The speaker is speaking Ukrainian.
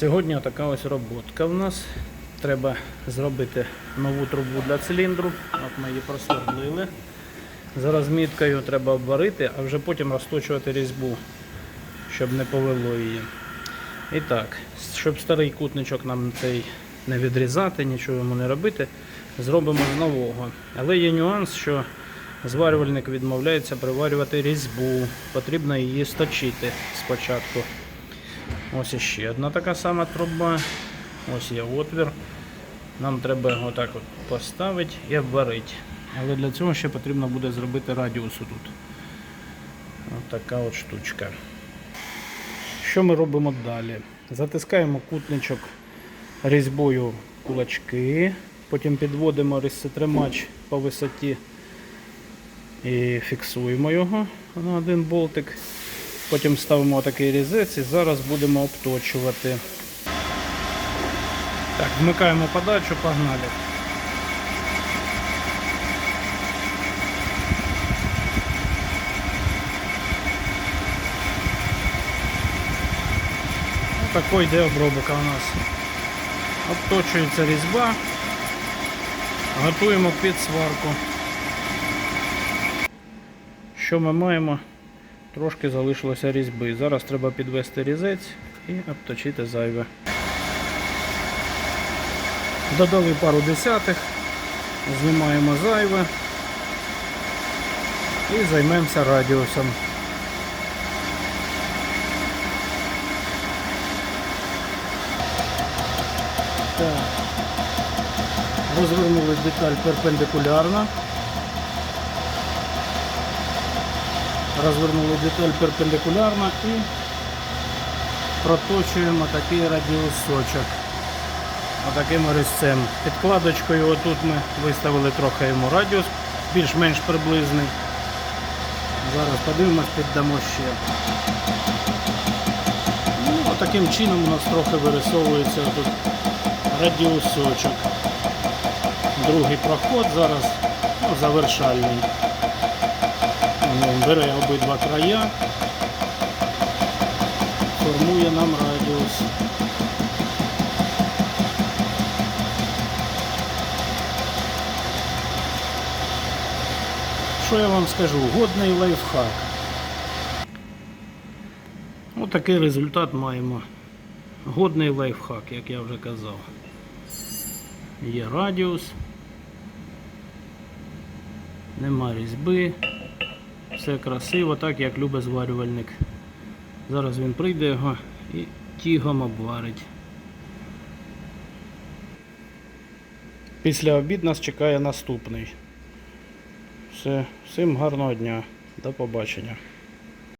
Сьогодні така ось роботка в нас. Треба зробити нову трубу для циліндру. От ми її просвердлили. За розміткою треба обварити, а вже потім розточувати різьбу, щоб не повело її. І так, щоб старий кутничок нам цей не відрізати, нічого йому не робити, зробимо з нового. Але є нюанс, що зварювальник відмовляється приварювати різьбу. Потрібно її сточити спочатку. Ось іще одна така сама труба. Ось є отвір. Нам треба отак от поставити і обварити. Але для цього ще потрібно буде зробити радіус тут. Ось така от штучка. Що ми робимо далі? Затискаємо кутничок різьбою кулачки, потім підводимо різцетримач по висоті і фіксуємо його на один болтик. Потім ставимо такий різець і зараз будемо обточувати. Так, вмикаємо подачу, погнали. Такой йде обробка у нас. Обточується різьба. Готуємо під сварку. Що ми маємо? Трошки залишилося різьби. Зараз треба підвести різець і обточити зайве. Додали пару десятих, знімаємо зайве і займемося радіусом. Так. Розвернули деталь перпендикулярно. Розвернули деталь перпендикулярно і проточуємо такий радіусочок. Отаким різцем. Підкладочкою отут ми виставили трохи йому радіус, більш-менш приблизний. Зараз подивимось, піддамо ще. Ну, отаким чином у нас трохи вирисовується тут радіусочок. Другий проход зараз ну, завершальний. Бере обидва края, формує нам радіус. Що я вам скажу? Годний лайфхак. Отакий результат маємо. Годний лайфхак, як я вже казав. Є радіус. Нема різьби. Все красиво, так як любить зварювальник. Зараз він прийде його і тігом обварить. Після обід нас чекає наступний. Все, всім гарного дня. До побачення.